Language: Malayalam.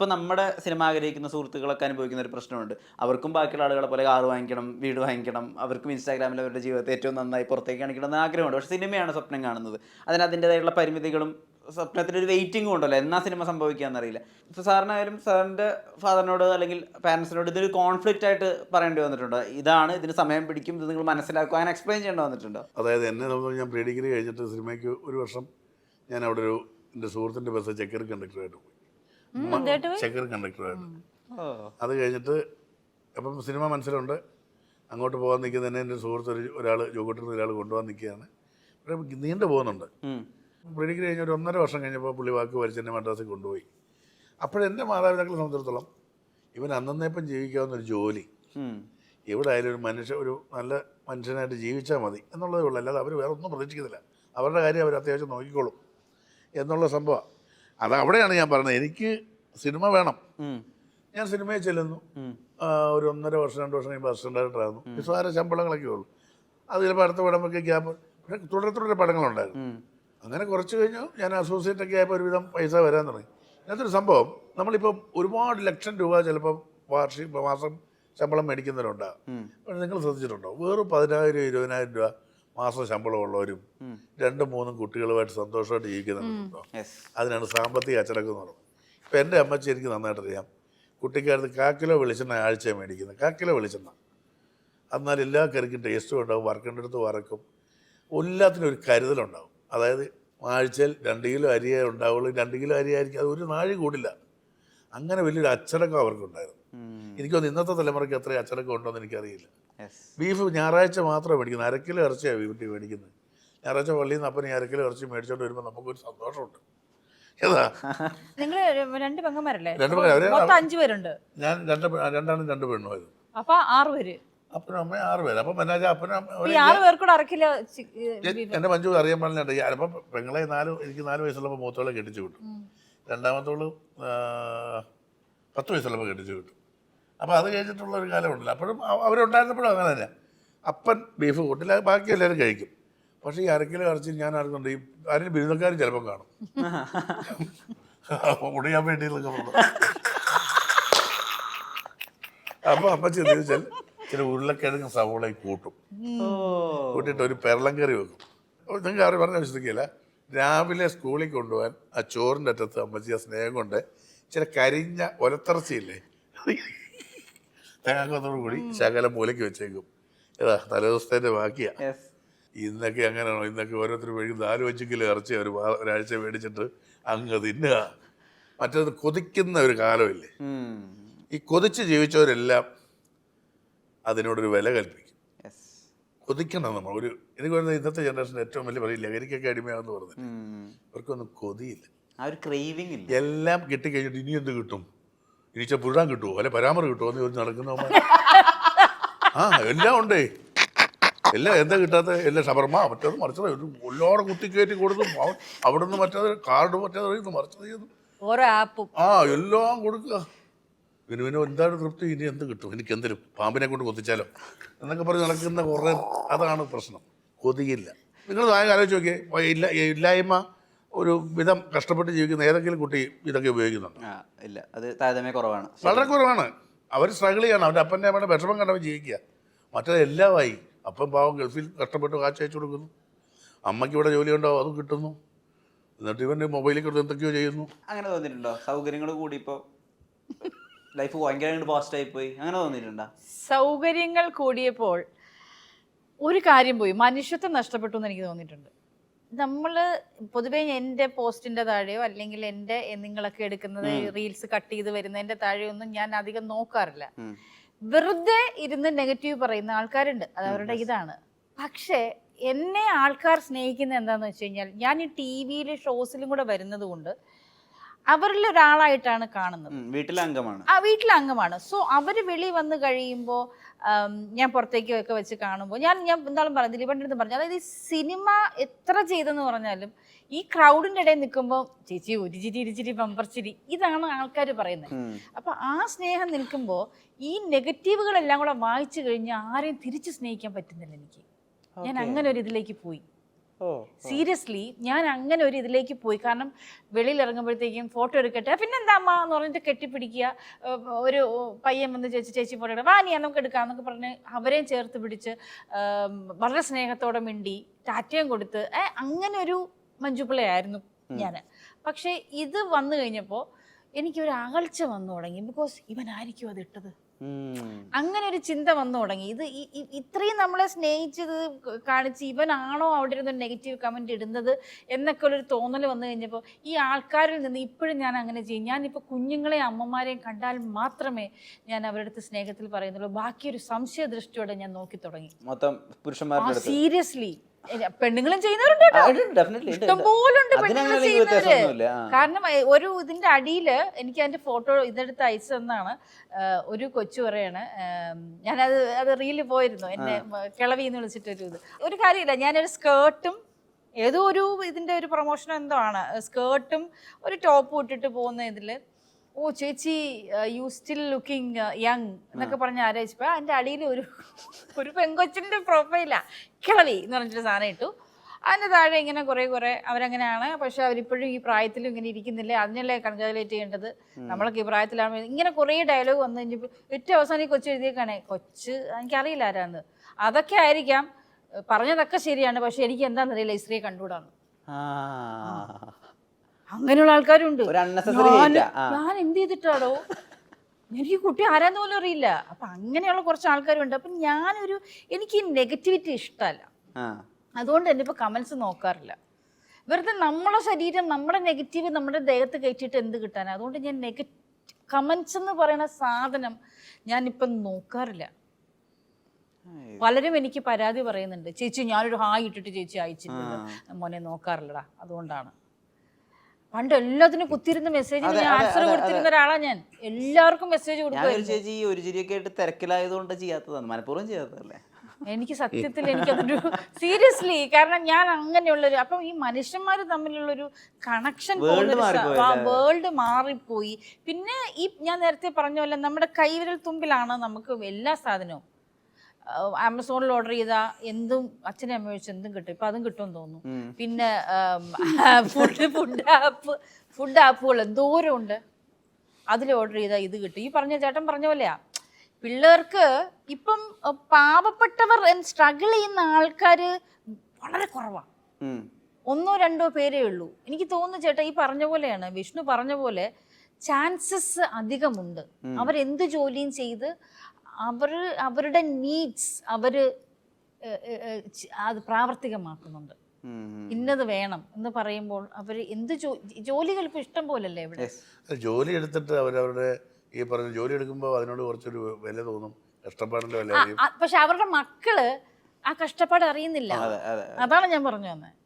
ഇപ്പൊ നമ്മുടെ സിനിമ ആഗ്രഹിക്കുന്ന സുഹൃത്തുക്കളൊക്കെ അനുഭവിക്കുന്ന ഒരു പ്രശ്നമുണ്ട്. അവർക്കും ബാക്കിയുള്ള ആളുകളെ പോലെ കാറ് വാങ്ങിക്കണം വീട് വാങ്ങിക്കണം അവർക്കും ഇൻസ്റ്റാഗ്രാമിൽ അവരുടെ ജീവിതത്തെ ഏറ്റവും നന്നായി പുറത്തേക്ക് കാണിക്കണം എന്ന് ആഗ്രഹമുണ്ട്. പക്ഷെ സിനിമയാണ് സ്വപ്നം കാണുന്നത്. അതിന് അതിന്റെതായിട്ടുള്ള പരിമിതികളും സ്വപ്നത്തിന്റെ ഒരു വെയിറ്റിംഗും ഉണ്ടല്ലോ. എന്നാ സിനിമ സംഭവിക്കാന്നറിയില്ല. ഇപ്പോൾ സാറിനായാലും സാറിന്റെ ഫാദറിനോട് അല്ലെങ്കിൽ പാരൻസിനോട് ഇതൊരു കോൺഫ്ലിക്റ്റ് ആയിട്ട് പറയേണ്ടി വന്നിട്ടുണ്ടോ. ഇതാണ് ഇതിന് സമയം പിടിക്കും ഇത് നിങ്ങൾ മനസ്സിലാക്കുക എക്സ്പ്ലെയിൻ ചെയ്യേണ്ടി വന്നിട്ടുണ്ടോ. അതായത് എന്നെ ഞാൻ പ്രീ ഡിഗ്രി കഴിഞ്ഞിട്ട് സിനിമയ്ക്ക് ഒരു വർഷം ഞാൻ അവിടെ ഒരു എന്റെ സുഹൃത്തിന്റെ ബസ് ചെക്കർ കണ്ടക്ടറായിട്ട് പോയി. ചെക്കർ കണ്ടക്ടറായിട്ട് അത് കഴിഞ്ഞിട്ട് അപ്പം സിനിമ മനസ്സിലുണ്ട്. അങ്ങോട്ട് പോകാൻ നിൽക്കുന്നതന്നെ എന്റെ സുഹൃത്ത് ഒരു ഒരാൾ ജോഗോട്ടിൽ നിന്ന് ഒരാൾ കൊണ്ടുപോകാൻ നിൽക്കുകയാണ്. ഇവിടെ നീണ്ടു പോകുന്നുണ്ട്. ഉം. പ്രീ കഴിഞ്ഞ ഒരു ഒന്നര വർഷം കഴിഞ്ഞപ്പോൾ പുള്ളി വാക്ക് വലിച്ചെന്നെ മദ്രാസിൽ കൊണ്ടുപോയി. അപ്പോഴെന്റെ മാതാപിതാക്കളെ സംബന്ധിച്ചിടത്തോളം ഇവൻ അന്നേപ്പം ജീവിക്കാവുന്ന ഒരു ജോലി. എവിടെ ആയാലും ഒരു മനുഷ്യ ഒരു നല്ല മനുഷ്യനായിട്ട് ജീവിച്ചാൽ മതി എന്നുള്ളതേ ഉള്ളൂ. അല്ലാതെ അവർ വേറെ ഒന്നും പ്രതീക്ഷിക്കുന്നില്ല അവരുടെ കാര്യം അവർ അത്യാവശ്യം നോക്കിക്കോളും. എന്നുള്ള സംഭവം അത് അവിടെയാണ് ഞാൻ പറഞ്ഞത്. എനിക്ക് സിനിമ വേണം. ഞാൻ സിനിമയിൽ ചെല്ലുന്നു. ഒരു ഒന്നര വർഷം രണ്ട് വർഷം കഴിയുമ്പോൾ അസിസ്റ്റന്റ് ഡയറക്ടറായിരുന്നു നിസ്സാര ശമ്പളങ്ങളൊക്കെ ഉള്ളൂ. അത് ചിലപ്പോൾ അടുത്ത പടമൊക്കെ ഗ്യാപ്പ് പിന്നെ തുടരെ തുടരെ പടങ്ങളുണ്ടായിരുന്നു. അങ്ങനെ കുറച്ച് കഴിഞ്ഞു ഞാൻ അസോസിയേറ്റ് ഒക്കെ ആയപ്പോൾ ഒരുവിധം പൈസ വരാൻ തുടങ്ങി. അതിനകത്തൊരു സംഭവം നമ്മളിപ്പോൾ ഒരുപാട് ലക്ഷം രൂപ ചിലപ്പോൾ വാർഷിക മാസം ശമ്പളം മേടിക്കുന്നവരുണ്ടാകും. പക്ഷേ നിങ്ങൾ ശ്രദ്ധിച്ചിട്ടുണ്ടോ? വേറും പതിനായിരം ഇരുപതിനായിരം രൂപ മാസം ശമ്പളമുള്ളവരും. രണ്ടും മൂന്നും കുട്ടികളുമായിട്ട് സന്തോഷമായിട്ട് ജീവിക്കുന്നുണ്ടോ. അതിനാണ് സാമ്പത്തിക അച്ചടക്കം എന്ന് പറയുന്നത്. ഇപ്പം എന്റെ അമ്മച്ചി എനിക്ക് നന്നായിട്ട് അറിയാം. കുട്ടിക്കാലത്ത് കാക്കിലോ വെളിച്ചെണ്ണ ആഴ്ച മേടിക്കുന്നത്. കാക്കിലോ വെളിച്ചെണ്ണ. എന്നാൽ എല്ലാ കറിക്കും ടേസ്റ്റും ഉണ്ടാവും. വറക്കേണ്ട അടുത്ത് വറക്കും. എല്ലാത്തിനും ഒരു കരുതലുണ്ടാവും. അതായത് ആഴ്ചയിൽ രണ്ട് കിലോ അരിയേ ഉണ്ടാവുള്ളൂ. രണ്ട് കിലോ അരിയായിരിക്കും അത് ഒരു നാഴി കൂടില്ല. അങ്ങനെ വലിയൊരു അച്ചടക്കം അവർക്കുണ്ടായിരുന്നു. ഉം. എനിക്കൊന്ന് ഇന്നത്തെ തലമുറയ്ക്ക് എത്ര അച്ചടക്കം ഉണ്ടോ എന്ന് എനിക്കറിയില്ല. ബീഫ് ഞായറാഴ്ച മാത്രമേ മേടിക്കുന്നത്. അര കിലോ ഇറച്ചിയാണ് വീട്ടിൽ മേടിക്കുന്നത്. ഞായറാഴ്ച പള്ളിയിൽ നിന്ന് അപ്പം ഈ അര കിലോ ഇറച്ചി മേടിച്ചോണ്ട് വരുമ്പോൾ നമുക്കൊരു സന്തോഷമുണ്ട്. നിങ്ങൾ രണ്ട് പെങ്ങന്മാരല്ലേ? രണ്ട് മൊത്തം അഞ്ചു പേരുണ്ട്. ഞാൻ രണ്ട് രണ്ടാണ് രണ്ട് പെണ്ണുമായത് അപ്പൊ ആറ് പേര്. അപ്പനും അമ്മയും ആറ് പേര്. അപ്പം എന്നാ അപ്പനും അരക്കിലോ എന്റെ മഞ്ജു അറിയാൻ പാടില്ല അപ്പം പെങ്ങളെ നാല് എനിക്ക് നാല് വയസ്സുള്ളപ്പോൾ മൂത്തോളെ കെട്ടിച്ചു വിട്ടു. രണ്ടാമത്തോൾ പത്ത് വയസ്സുള്ളപ്പോൾ കെട്ടിച്ചു വിട്ടു. അപ്പോൾ അത് കഴിഞ്ഞിട്ടുള്ള ഒരു കാലമുണ്ടല്ലോ അപ്പോഴും അവ- അവരുണ്ടായിരുന്നപ്പോഴും അങ്ങനെ തന്നെ. അപ്പൻ ബീഫ് കൂട്ടില്ല ബാക്കി എല്ലാവരും കഴിക്കും. പക്ഷേ ഈ അരക്കിലോ ഇറച്ചി ഞാൻ ആർക്കുണ്ട് ഈ ആരും ബിരുദക്കാരും ചിലപ്പം കാണും. മുടിയാൻ വേണ്ടി അപ്പോൾ അമ്മച്ചി എന്താ ചില ഉരുളക്കിഴങ്ങ് സവോളയും കൂട്ടും. കൂട്ടിയിട്ട് ഒരു പെരളം കറി വെക്കും. നിങ്ങൾക്ക് ആരും പറഞ്ഞ വിശ്വസിക്കില്ല. രാവിലെ സ്കൂളിൽ കൊണ്ടുപോകാൻ ആ ചോറിന്റെ അറ്റത്ത് അമ്മച്ചി ആ സ്നേഹം കൊണ്ട് ചില കരിഞ്ഞ ഒലത്തിറച്ചിയില്ലേ? തേങ്ങാക്കത്തോടു കൂടി ശകലം മൂലയ്ക്ക് വെച്ചേക്കും. ഏതാ തലേദിവസത്തേന്റെ ബാക്കിയാ. ഇന്നൊക്കെ അങ്ങനെയാണോ? ഇന്നൊക്കെ ഓരോരുത്തർ വഴി നാല് അഞ്ച് കിലോ ഇറച്ചി ഒരു ഒരാഴ്ച മേടിച്ചിട്ട് അങ്ങ് തിന്നുക മറ്റേത് കൊതിക്കുന്ന ഒരു കാലമില്ലേ. ഈ കൊതിച്ച് ജീവിച്ചവരെല്ലാം അതിനോടൊരു വില കൽപ്പിക്കും. കൊതിക്കണം നമ്മൾ. ഒരു എനിക്ക് പറയുന്നത് ഇന്നത്തെ ജനറേഷൻ ഏറ്റവും വലിയ പറയില്ല? ലഹരിക്കൊക്കെ അടിമയാണെന്ന് പറഞ്ഞു. അവർക്കൊന്നും കൊതിയില്ല. എല്ലാം കിട്ടിക്കഴിഞ്ഞിട്ട് ഇനി എന്ത് കിട്ടും? ഇനി പുരുടാൻ കിട്ടുമോ അല്ലെ പരാമർ കിട്ടുമോ എന്ന് ചോദിച്ച് നടക്കുന്ന ആ എല്ലാം ഉണ്ടേ. എല്ലാം എന്താ കിട്ടാത്ത? എല്ലാം ഷവർമ മറ്റേത് മറിച്ചത്. ഒരു എല്ലാവരും കുത്തിക്കയറ്റി കൊടുത്തു. അവൻ അവിടെ നിന്ന് മറ്റേത് കാർഡ് മറ്റേത് മറിച്ചത് ചെയ്തു ഓരോ ആപ്പും. ആ എല്ലാം കൊടുക്കുക. പിന്നെ പിന്നെ എന്താണ് തൃപ്തി? ഇനി എന്ത് കിട്ടും? എനിക്ക് എന്തിനും പാമ്പിനെ കൊണ്ട് കൊത്തിച്ചാലോ? എന്നൊക്കെ പറഞ്ഞ് നടക്കുന്ന കുറേ അതാണ് പ്രശ്നം. കൊതിയില്ല. നിങ്ങൾ ആലോചിച്ച് നോക്കിയേ. ഇല്ല ഇല്ലായ്മ ഒരു വിധം കഷ്ടപ്പെട്ട് ജീവിക്കുന്ന ഏതെങ്കിലും കുട്ടി ഇതൊക്കെ ഉപയോഗിക്കുന്നുണ്ട്? ഇല്ല. അത് താരതമ്യ കുറവാണ്. വളരെ കുറവാണ്. അവർ സ്ട്രഗിൾ ചെയ്യണം. അവന്റെ അപ്പന്റെ അമ്മയുടെ വിഷമം കണ്ടവൻ ജീവിക്കുക. മറ്റേത് എല്ലാമായി. അപ്പം പാവം ഗൾഫിൽ കഷ്ടപ്പെട്ട് കാശ് അയച്ചു കൊടുക്കുന്നു. അമ്മയ്ക്ക് ഇവിടെ ജോലി ഉണ്ടോ? അതും കിട്ടുന്നു. എന്നിട്ട് ഇവന്റെ മൊബൈലിൽ കൊണ്ട് എന്തൊക്കെയോ ചെയ്യുന്നു. അങ്ങനെ തോന്നിയിട്ടുണ്ടോ? സൗകര്യങ്ങൾ കൂടി ഇപ്പോൾ ലൈഫ് ഭയങ്കര ഫാസ്റ്റ് ആയി പോയി അങ്ങനെ തോന്നിയിട്ടുണ്ടോ? സൗകര്യങ്ങൾ കൂടിയപ്പോൾ ഒരു കാര്യം പോയി. മനുഷ്യത്വം നഷ്ടപ്പെട്ടു എന്ന് എനിക്ക് തോന്നിയിട്ടുണ്ട്. നമ്മൾ പൊതുവേ എന്റെ പോസ്റ്റിന്റെ താഴെയോ അല്ലെങ്കിൽ എന്റെ നിങ്ങളൊക്കെ എടുക്കുന്നത് റീൽസ് കട്ട് ചെയ്ത് വരുന്നതിന്റെ താഴെയോ ഒന്നും ഞാൻ അധികം നോക്കാറില്ല. വെറുതെ ഇരുന്ന് നെഗറ്റീവ് പറയുന്ന ആൾക്കാരുണ്ട്. അത് അവരുടെ ഇതാണ്. പക്ഷേ എന്നെ ആൾക്കാർ സ്നേഹിക്കുന്ന എന്താന്ന് വെച്ച് കഴിഞ്ഞാൽ ഞാൻ ഈ ടി വിയിലെ ഷോസിലും കൂടെ വരുന്നത് കൊണ്ട് അവരിൽ ഒരാളായിട്ടാണ് കാണുന്നത്. വീട്ടിലെ അംഗമാണ് ആ വീട്ടിലെ അംഗമാണ് സോ അവർ വെളി വന്ന് കഴിയുമ്പോൾ ഞാൻ പുറത്തേക്ക് ഒക്കെ വെച്ച് കാണുമ്പോൾ ഞാൻ ഞാൻ എന്താണെന്ന് പറഞ്ഞു ദിലീപന്റെ അടുത്ത് പറഞ്ഞു അതായത് ഈ സിനിമ എത്ര ചെയ്തെന്ന് പറഞ്ഞാലും ഈ ക്രൗഡിന്റെ ഇടയിൽ നിൽക്കുമ്പോൾ ചേച്ചി ഒരു ചിരി ഇരുചിരി ചിരി ഇതാണ് ആൾക്കാർ പറയുന്നത്. അപ്പം ആ സ്നേഹം നിൽക്കുമ്പോൾ ഈ നെഗറ്റീവുകളെല്ലാം കൂടെ വായിച്ചു കഴിഞ്ഞാൽ ആരെയും തിരിച്ച് സ്നേഹിക്കാൻ പറ്റുന്നില്ല എനിക്ക്. ഞാൻ അങ്ങനെ ഒരു ഇതിലേക്ക് പോയി. സീരിയസ്ലി ഞാൻ അങ്ങനെ ഒരു ഇതിലേക്ക് പോയി. കാരണം വെളിയിൽ ഇറങ്ങുമ്പോഴത്തേക്കും ഫോട്ടോ എടുക്കട്ടെ. പിന്നെ എന്താ അമ്മ എന്ന് പറഞ്ഞിട്ട് കെട്ടിപ്പിടിക്കുക. ഒരു പയ്യൻ വന്ന് ചേച്ചി ചേച്ചി ഫോട്ടോ എടുക്കാം. വാ നീ നമുക്ക് എടുക്കാം എന്നൊക്കെ പറഞ്ഞ് അവരെയും ചേർത്ത് പിടിച്ച് വളരെ സ്നേഹത്തോടെ മിണ്ടി ടാറ്റയും കൊടുത്ത്. അങ്ങനെ ഒരു മഞ്ജുപിള്ളയായിരുന്നു ഞാൻ. പക്ഷേ ഇത് വന്നു കഴിഞ്ഞപ്പോൾ എനിക്കൊരു അകൽച്ച വന്നു തുടങ്ങി. ബിക്കോസ് ഇവനായിരിക്കും അത് ഇട്ടത്. അങ്ങനെ ഒരു ചിന്ത വന്നു തുടങ്ങി. ഇത് ഇത്രയും നമ്മളെ സ്നേഹിച്ചത് കാണിച്ച് ഇവനാണോ അവിടെ ഇരുന്ന് നെഗറ്റീവ് കമന്റ് ഇടുന്നത് എന്നൊക്കെ ഒരു തോന്നൽ വന്നു കഴിഞ്ഞപ്പോൾ ഈ ആൾക്കാരിൽ നിന്ന് ഇപ്പോഴും ഞാൻ അങ്ങനെ ചെയ്യും. ഞാനിപ്പോൾ കുഞ്ഞുങ്ങളെയും അമ്മമാരെയും കണ്ടാൽ മാത്രമേ ഞാൻ അവരുടെ അടുത്ത് സ്നേഹത്തിൽ പറയുന്നുള്ളൂ. ബാക്കി ഒരു സംശയ ദൃഷ്ടിയോടെ ഞാൻ നോക്കി തുടങ്ങി. മൊത്തം സീരിയസ്ലി പെണ്ണുങ്ങളും ചെയ്യുന്നവരുണ്ട് കാരണം ഒരു ഇതിന്റെ അടിയിൽ എനിക്ക് അതിന്റെ ഫോട്ടോ ഇതെടുത്ത് അയച്ചു തന്നാണ്. ഒരു കൊച്ചു പറയാണ് ഞാനത് അത് റീൽ പോയിരുന്നു എന്നെ കിളവി എന്ന് വിളിച്ചിട്ടൊരു ഇത്. ഒരു കാര്യമില്ല ഞാനൊരു സ്കേർട്ടും ഏതോ ഒരു ഇതിന്റെ ഒരു പ്രൊമോഷനോ എന്തോ ആണ്. സ്കേർട്ടും ഒരു ടോപ്പും ഇട്ടിട്ട് പോകുന്ന ഇതിൽ ഓ ചേച്ചി യു സ്റ്റിൽ ലുക്കിംഗ് യങ് എന്നൊക്കെ പറഞ്ഞ് ആലോചിച്ചപ്പോൾ എന്റെ അടിയിൽ ഒരു ഒരു പെങ്കൊച്ചിന്റെ പ്രൊഫൈലാ കിളവി എന്ന് പറഞ്ഞിട്ട് സാധനം ഇട്ടു. അതിന്റെ താഴെ ഇങ്ങനെ കുറേ കുറേ അവരങ്ങനെയാണ്. പക്ഷെ അവരിപ്പോഴും ഈ പ്രായത്തിലും ഇങ്ങനെ ഇരിക്കുന്നില്ലേ? അതിനല്ലേ കൺഗ്രാജുലേറ്റ് ചെയ്യേണ്ടത്? നമ്മളൊക്കെ ഈ പ്രായത്തിലാണ് ഇങ്ങനെ കുറേ ഡയലോഗ് വന്നു കഴിഞ്ഞപ്പോൾ ഏറ്റവും അവസാനം ഈ കൊച്ചു എഴുതിയേക്കാണേ കൊച്ച് എനിക്കറിയില്ല ആരാന്ന്. അതൊക്കെ ആയിരിക്കാം. പറഞ്ഞതൊക്കെ ശരിയാണ്. പക്ഷെ എനിക്ക് എന്താണെന്നറിയില്ല ഈ സ്ത്രീയെ കണ്ടുകൂടാന്ന്. ആ. അങ്ങനെയുള്ള ആൾക്കാരുണ്ട്. ഞാൻ- എന്ത് ചെയ്തിട്ടാടോ? എനിക്ക് കുട്ടി ആരാന്ന് പോലും അറിയില്ല. അപ്പൊ അങ്ങനെയുള്ള കുറച്ച് ആൾക്കാരുണ്ട്. അപ്പൊ ഞാനൊരു എനിക്ക് ഈ നെഗറ്റിവിറ്റി ഇഷ്ടമല്ല. അതുകൊണ്ട് തന്നെ ഇപ്പൊ കമന്റ്സ് നോക്കാറില്ല. വെറുതെ നമ്മളെ ശരീരം നമ്മുടെ നെഗറ്റീവ് നമ്മുടെ ദേഹത്ത് കയറ്റിയിട്ട് എന്ത് കിട്ടാനാ? അതുകൊണ്ട് ഞാൻ നെഗറ്റീവ് കമന്റ്സ് എന്ന് പറയുന്ന സാധനം ഞാൻ ഞാനിപ്പം നോക്കാറില്ല. പലരും എനിക്ക് പരാതി പറയുന്നുണ്ട്. ചേച്ചി ഞാനൊരു ഹായ് ഇട്ടിട്ട് ചേച്ചി അയച്ചിട്ടുണ്ട്. മോനെ നോക്കാറില്ലടാ. അതുകൊണ്ടാണ്. പണ്ട് എല്ലാത്തിനും കുത്തിയിരുന്ന മെസ്സേജ് ഞാൻ ആൻസർ കൊടുത്തിരുന്ന ഒരാളാണ് ഞാൻ. എല്ലാവർക്കും മെസ്സേജ് കൊടുക്കും ചേച്ചി ഒരു ചിരിയൊക്കെ ആയിട്ട് തിരക്കിലായതുകൊണ്ട് ചെയ്യാത്തതാണ്. മനഃപൂർവം ചെയ്യാത്തതല്ലേ? എനിക്ക് സത്യത്തിൽ എനിക്കതൊരു സീരിയസ്ലി കാരണം ഞാൻ അങ്ങനെയുള്ളൊരു അപ്പം ഈ മനുഷ്യന്മാർ തമ്മിലുള്ളൊരു കണക്ഷൻ? വേൾഡ് മാറിപ്പോയി. പിന്നെ ഈ ഞാൻ നേരത്തെ പറഞ്ഞ പോലെ നമ്മുടെ കൈവിരൽ തുമ്പിലാണ് നമുക്ക് എല്ലാ സാധനവും. ആമസോണിൽ ഓർഡർ ചെയ്താൽ എന്തും അച്ഛനെ അമ്മ വെച്ച് എന്തും കിട്ടും. ഇപ്പം അതും കിട്ടുമെന്ന് തോന്നുന്നു. പിന്നെ ഫുഡ് ഫുഡ് ആപ്പ് ഫുഡ് ആപ്പുകൾ എന്തോരം ഉണ്ട്. അതിൽ ഓർഡർ ചെയ്താൽ ഇത് കിട്ടും. ഈ പറഞ്ഞ ചേട്ടൻ പറഞ്ഞ പോലെയാ. പിള്ളേർക്ക് ഇപ്പം പാവപ്പെട്ടവർ സ്ട്രഗിൾ ചെയ്യുന്ന ആൾക്കാർ വളരെ കുറവാണ്. ഒന്നോ രണ്ടോ പേരേ ഉള്ളൂ. എനിക്ക് തോന്നുന്നു ചേട്ടാ ഈ പറഞ്ഞ പോലെയാണ് വിഷ്ണു പറഞ്ഞ പോലെ ചാൻസസ് അധികമുണ്ട്. അവരെന്ത് ജോലിയും ചെയ്ത് അവർ അവരുടെ നീഡ്സ് അവർ അത് പ്രാവർത്തികമാക്കുന്നുണ്ട്. ഇന്നത് വേണം എന്ന് പറയുമ്പോൾ അവർ എന്ത് ജോലികൾ ഇപ്പം ഇഷ്ടം പോലല്ലേ ഇവിടെ? ജോലി എടുത്തിട്ട് അവരവരുടെ ഈ പറഞ്ഞ ജോലി എടുക്കുമ്പോൾ അതിനോട് കുറച്ചൊരു വില തോന്നും. കഷ്ടപ്പാടിന്റെ വില പക്ഷെ അവരുടെ മക്കൾ ആ കഷ്ടപ്പാട് അറിയുന്നില്ല. അതെ അതെ അതാണ് ഞാൻ പറഞ്ഞു വന്നത്